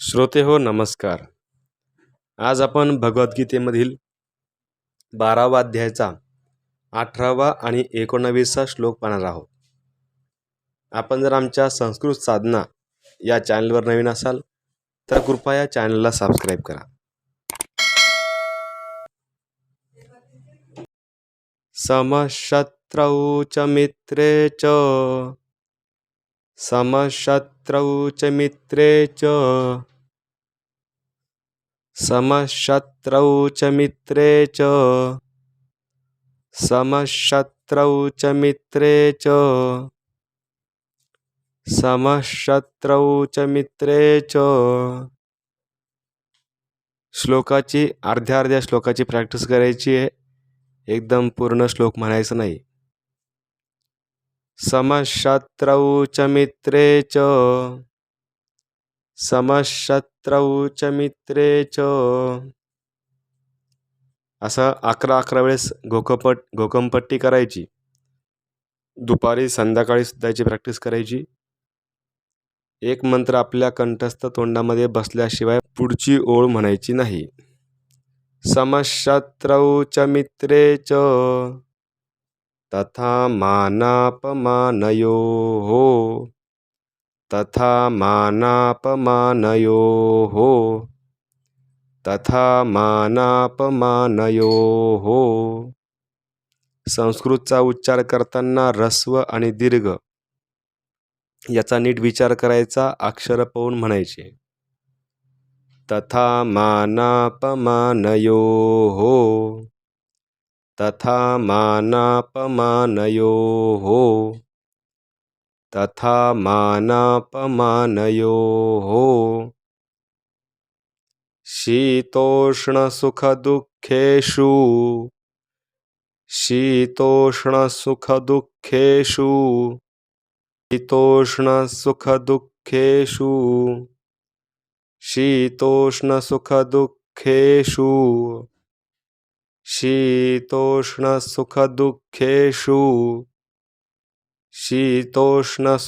श्रोते हो नमस्कार. आज आपण भगवद्गीतेमधील बारावा अध्यायाचा अठरावा आणि एकोणावीसचा श्लोक पाहणार आहोत. आपण जर आमच्या संस्कृत साधना या चॅनलवर नवीन असाल तर कृपया चॅनलला सबस्क्राईब करा. समशत्रौ च मित्रे च समशत्रौ च मित्रे च समशत्रौ च मित्रे च। समशत्रौ च मित्रे च। समशत्रौ च मित्रे च। श्लोकाची अर्ध्या अर्ध्या श्लोकाची प्रॅक्टिस करायची आहे. एकदम पूर्ण श्लोक म्हणायचं नाही. समशत्रौ च मित्रे च। समशत्रौ च मित्रे च. असं अकरा अकरा वेळेस घोकपट घोकमपट्टी करायची. दुपारी संध्याकाळी सुद्धा याची प्रॅक्टिस करायची. एक मंत्र आपल्या कंठस्थ तोंडामध्ये बसल्याशिवाय पुढची ओळ म्हणायची नाही. समशत्रौ च मित्रे च. तथा मानापमानयोः तथा मानापमानयोः। तथा मानापमानयोः। संस्कृतचा उच्चार करताना ऱ्हस्व आणि दीर्घ याचा नीट विचार करायचा अक्षर पाहून म्हणायचे. तथा मानापमानयोः। तथा मानापमानयोः। તથા માનાપમાનયો શીતોષ્ણસુખદુઃખેશુ શીતોષ્ણસુખદુઃખેશુ શીતોષ્ણસુખદુઃખેશુ શીતોષ્ણસુખદુઃખેશુ શીતોષ્ણસુખદુઃખેશુ शीतोष्णसुखदुःखेषु।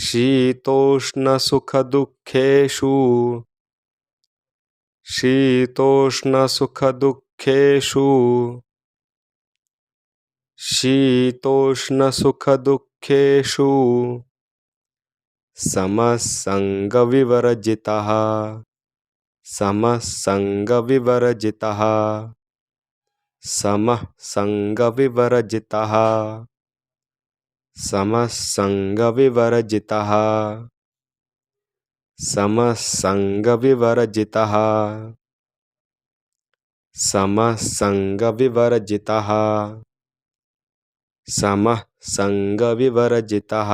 शीतोष्णसुखदुःखेषु। शीतोष्णसुखदुःखेषु। शीतोष्णसुखदुःखेषु। समसङ्गविवर्जितः। समसङ्गविवर्जितः समः सङ्ग विवरजितः समः सङ्ग विवरजितः समः सङ्ग समः सङ्ग समः सङ्ग विवरजितः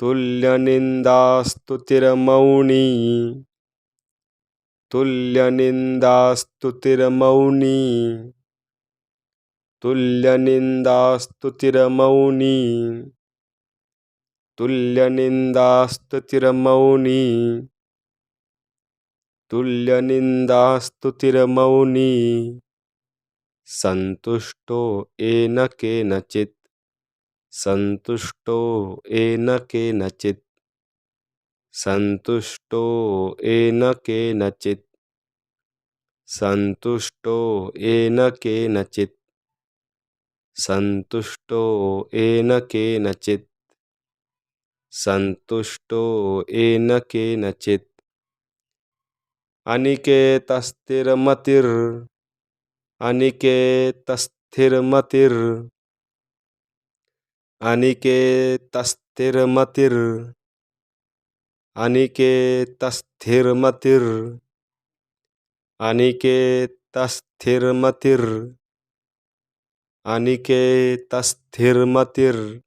तुल्यनिन्दास्तुतिर्मौनी। तुल्यनिन्दास्तुतिर्मौनी। तुल्यनिन्दास्तुतिर्मौनी। तुल्यनिन्दास्तुतिर्मौनी। तुल्यनिन्दास्तुतिर्मौनी। सन्तुष्टो येन केनचित् संतुष्टो येन केनचित्। संतुष्टो येन केनचित्। संतुष्टो येन केनचित्। संतुष्टो येन केनचित्। संतुष्टो येन केनचित्। अनिकेतस्थिरमतिर्। अनिकेतस्थिरमतिर्। अनिकेतस्थिरमतिर् अनिकेतस्थिरमतिर् अनिकेतस्थिरमतिर् अनिकेतस्थिरमतिर्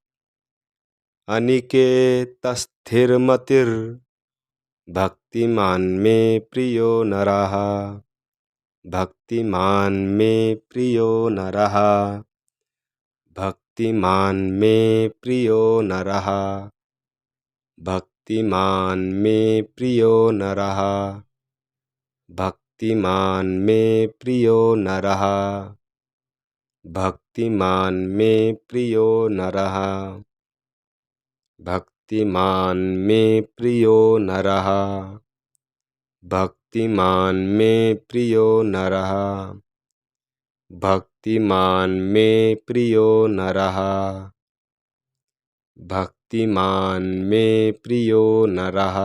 अनिकेतस्थिरमतिर् भक्तिमान् मे प्रियो नरः। भक्तिमान् मे प्रियो नरः। भक्तिमान मे प्रियो नरः। भक्तिमान मे प्रियो नरः। भक्तिमान मे प्रियो नरः। भक्तिमान मे प्रियो नरः। भक्तिमान मे प्रियो नरः। भक्तिमान मे प्रियो नरः। भक्तिमान मे प्रियो नरः। भक्तिमान मे प्रियो नरः।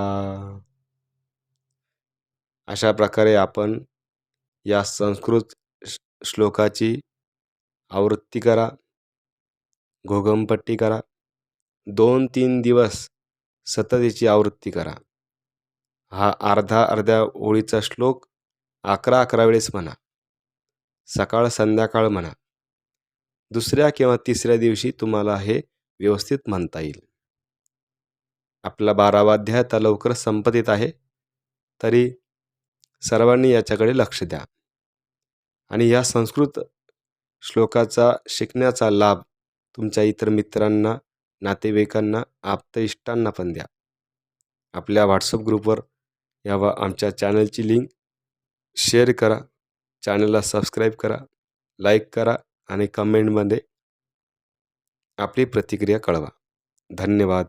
अशा प्रकारे आपण या संस्कृत श्लोकाची आवृत्ती करा घोगमपट्टी करा दोन तीन दिवस सतत याची आवृत्ती करा. हा अर्धा अर्ध्या ओळीचा श्लोक अकरा अकरा वेळेस म्हणा. सकाळ संध्याकाळ म्हणा. दुसऱ्या किंवा तिसऱ्या दिवशी तुम्हाला हे व्यवस्थित म्हणता येईल. आपला बारावा अध्याय आता लवकर संपत येत आहे. तरी सर्वांनी याच्याकडे लक्ष द्या. आणि या संस्कृत श्लोकाचा शिकण्याचा लाभ तुमच्या इतर मित्रांना नातेवाईकांना आप्तइष्टांना पण द्या. आपल्या व्हॉट्सअप ग्रुपवर या व आमच्या चॅनलची लिंक शेअर करा. चॅनलला सबस्क्राईब करा लाईक करा आणि कमेंटमध्ये आपली प्रतिक्रिया कळवा. धन्यवाद.